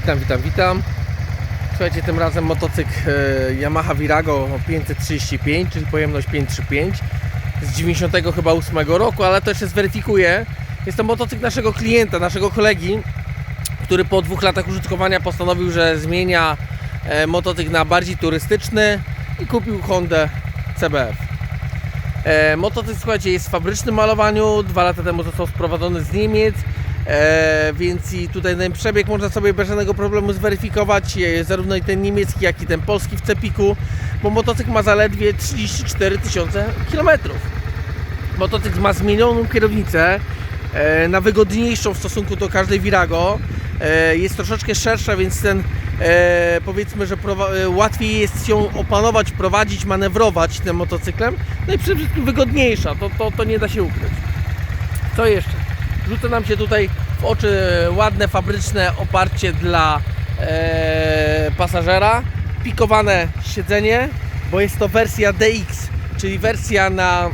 Witam, witam, witam. Słuchajcie, tym razem motocykl e, Yamaha Virago 535, czyli pojemność 535 z 90 chyba 8 roku, ale to jeszcze zweryfikuję. Jest to motocykl naszego klienta, naszego kolegi, który po dwóch latach użytkowania postanowił, że zmienia e, motocykl na bardziej turystyczny i kupił Hondę CBF. E, motocykl, słuchajcie, jest w fabrycznym malowaniu. Dwa lata temu został sprowadzony z Niemiec. E, więc i tutaj ten przebieg można sobie bez żadnego problemu zweryfikować, e, zarówno i ten niemiecki, jak i ten polski w Cepiku, bo motocykl ma zaledwie 34 tysiące kilometrów. Motocykl ma zmienioną kierownicę e, na wygodniejszą w stosunku do każdej Virago. E, jest troszeczkę szersza, więc ten e, powiedzmy, że e, łatwiej jest ją opanować, prowadzić, manewrować tym motocyklem. No i przede wszystkim wygodniejsza, to, to, to nie da się ukryć. Co jeszcze? Rzuca nam się tutaj w oczy ładne fabryczne oparcie dla e, pasażera, pikowane siedzenie, bo jest to wersja DX, czyli wersja na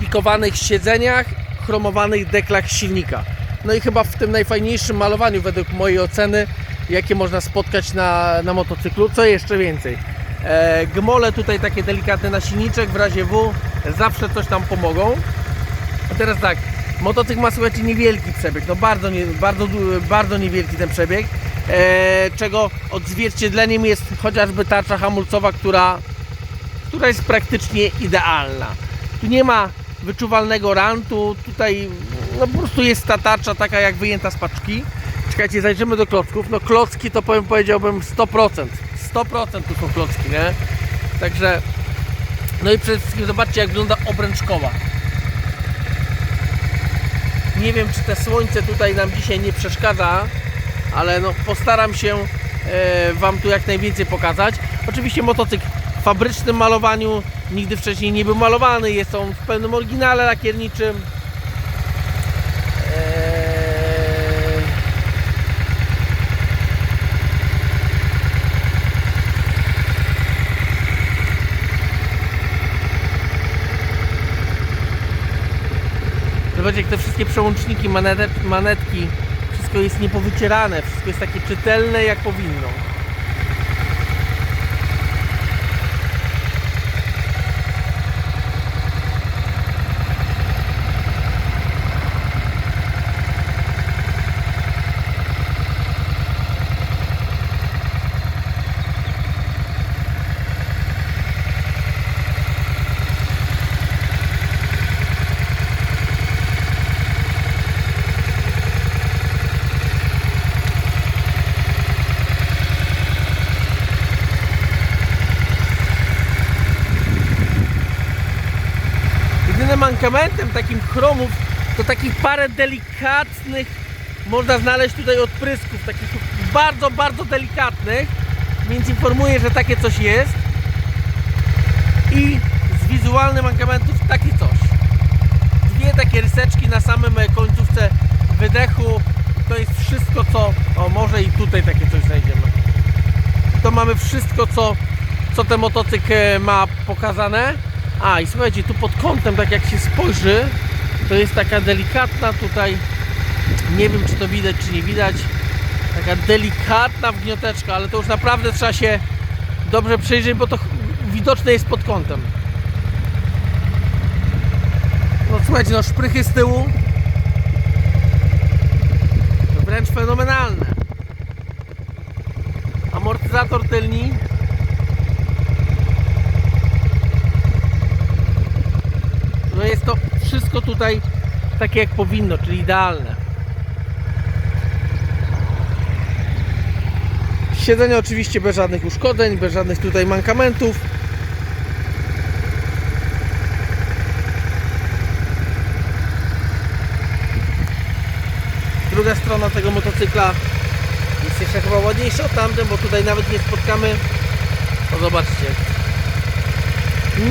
pikowanych siedzeniach, chromowanych deklach silnika. No i chyba w tym najfajniejszym malowaniu według mojej oceny, jakie można spotkać na, na motocyklu. Co jeszcze więcej? E, gmole tutaj takie delikatne na silniczek, w razie W zawsze coś tam pomogą. A teraz tak, motocykl ma słuchajcie niewielki przebieg, no bardzo, nie, bardzo, bardzo niewielki ten przebieg, e, czego odzwierciedleniem jest chociażby tarcza hamulcowa, która, która jest praktycznie idealna. Tu nie ma wyczuwalnego rantu, tutaj no po prostu jest ta tarcza taka jak wyjęta z paczki. Czekajcie, zajrzymy do klocków, no klocki to powiem, powiedziałbym 100%, 100% tu są klocki, nie? Także, no i przede wszystkim zobaczcie jak wygląda obręcz koła. Nie wiem, czy te słońce tutaj nam dzisiaj nie przeszkadza, ale no, postaram się e, Wam tu jak najwięcej pokazać. Oczywiście motocykl w fabrycznym malowaniu, nigdy wcześniej nie był malowany, jest on w pełnym oryginale lakierniczym. Zobaczcie, jak te wszystkie przełączniki, manet, manetki, wszystko jest niepowycierane, wszystko jest takie czytelne jak powinno. Mankamentem takim chromów to takich parę delikatnych można znaleźć tutaj odprysków, takich bardzo, bardzo delikatnych, więc informuję, że takie coś jest. I z wizualnych mankamentów takie coś. Dwie takie ryseczki na samym końcówce wydechu. To jest wszystko co. O, może i tutaj takie coś znajdziemy. To mamy wszystko co, co ten motocykl ma pokazane. A i słuchajcie, tu pod kątem, tak jak się spojrzy, to jest taka delikatna tutaj, nie wiem czy to widać, czy nie widać, taka delikatna wgnioteczka, ale to już naprawdę trzeba się dobrze przyjrzeć, bo to widoczne jest pod kątem. No słuchajcie, no szprychy z tyłu wręcz fenomenalne. Amortyzator tylni No jest to wszystko tutaj takie jak powinno, czyli idealne. Siedzenie oczywiście bez żadnych uszkodzeń, bez żadnych tutaj mankamentów. Druga strona tego motocykla jest jeszcze chyba ładniejsza od tamtym, bo tutaj nawet nie spotkamy. No zobaczcie.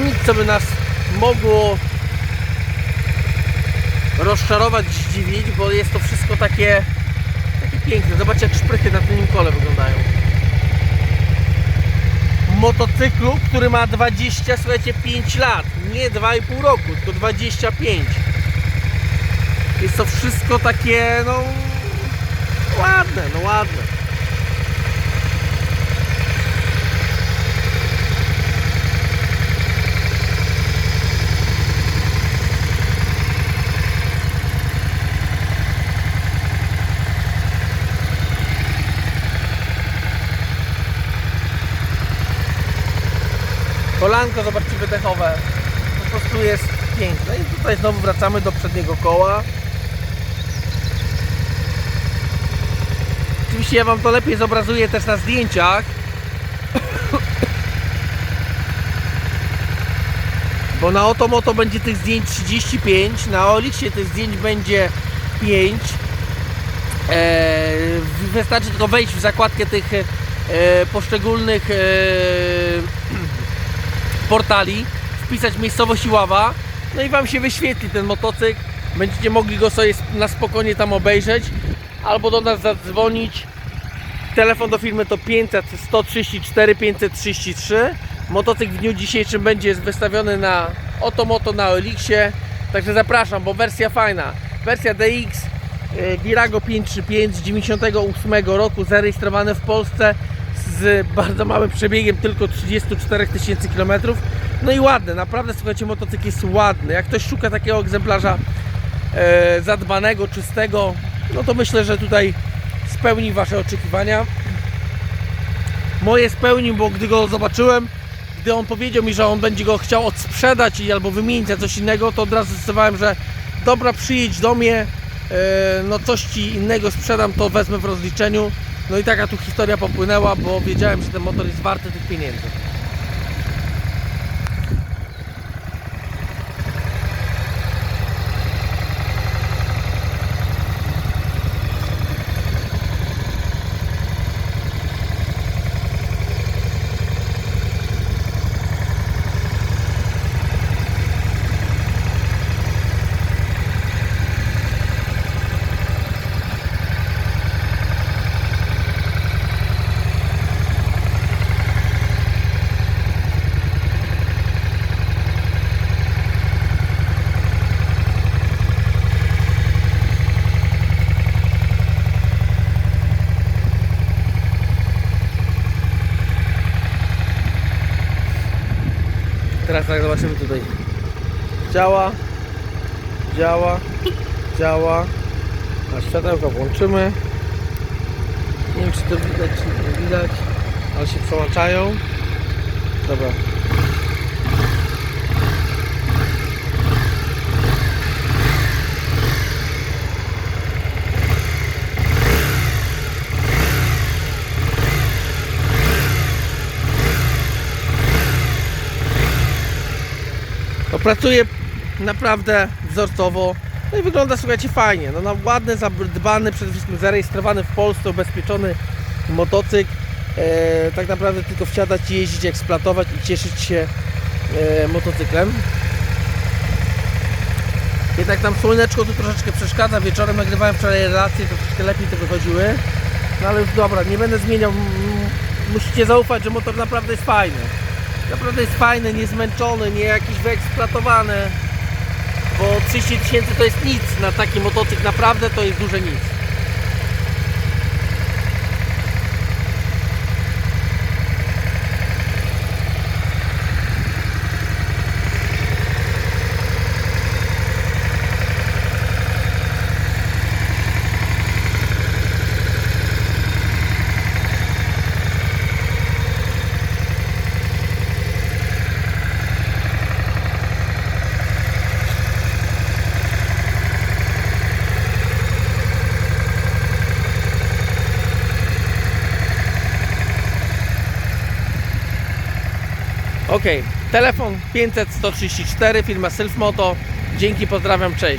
Nic co by nas mogło rozczarować, zdziwić, bo jest to wszystko takie, takie piękne. Zobaczcie jak szprychy na tym kole wyglądają. Motocyklu, który ma 20, słuchajcie, 5 lat. Nie 2,5 roku, tylko 25. Jest to wszystko takie, no ładne, no ładne. Kolanko, zobaczcie wydechowe. Po prostu jest piękne. I tutaj znowu wracamy do przedniego koła. Oczywiście ja Wam to lepiej zobrazuję też na zdjęciach. Bo na Otomoto będzie tych zdjęć 35, na Olixie tych zdjęć będzie 5. Eee, wystarczy tylko wejść w zakładkę tych e, poszczególnych e, portali, wpisać miejscowość Iława, no i Wam się wyświetli ten motocykl. Będziecie mogli go sobie na spokojnie tam obejrzeć, albo do nas zadzwonić. Telefon do firmy to 500 134 533. Motocykl w dniu dzisiejszym będzie wystawiony na Otomoto na Elixie. Także zapraszam, bo wersja fajna. Wersja DX e, Virago 535 z 98 roku, zarejestrowany w Polsce z bardzo małym przebiegiem, tylko 34 tysięcy kilometrów. No i ładny, naprawdę słuchajcie, motocykl jest ładny. Jak ktoś szuka takiego egzemplarza e, zadbanego, czystego, no to myślę, że tutaj spełni Wasze oczekiwania. Moje spełnił, bo gdy go zobaczyłem, gdy on powiedział mi, że on będzie go chciał odsprzedać i albo wymienić za coś innego, to od razu zdecydowałem, że dobra, przyjedź do mnie, e, no coś Ci innego sprzedam, to wezmę w rozliczeniu. No i taka tu historia popłynęła, bo wiedziałem, że ten motor jest warty tych pieniędzy. Teraz tak zobaczymy tutaj. Działa, działa, działa. A światełka włączymy. Nie wiem czy to widać, czy nie widać, ale się przełączają. Dobra. Pracuje naprawdę wzorcowo. No i wygląda, słuchajcie, fajnie. No, no ładny, zadbany, przede wszystkim zarejestrowany w Polsce, ubezpieczony motocykl. E, tak naprawdę tylko wsiadać, jeździć, eksploatować i cieszyć się e, motocyklem. Jednak tam słoneczko tu troszeczkę przeszkadza. Wieczorem nagrywałem wczoraj relacje, to troszeczkę lepiej to wychodziły. No ale już dobra, nie będę zmieniał. Musicie zaufać, że motor naprawdę jest fajny. Naprawdę jest fajny, niezmęczony, nie jakiś wyeksploatowany. Bo 30 tysięcy to jest nic na taki motocykl, naprawdę to jest duże nic. Ok, telefon 500 134, firma Sylfmoto. Dzięki, pozdrawiam, cześć.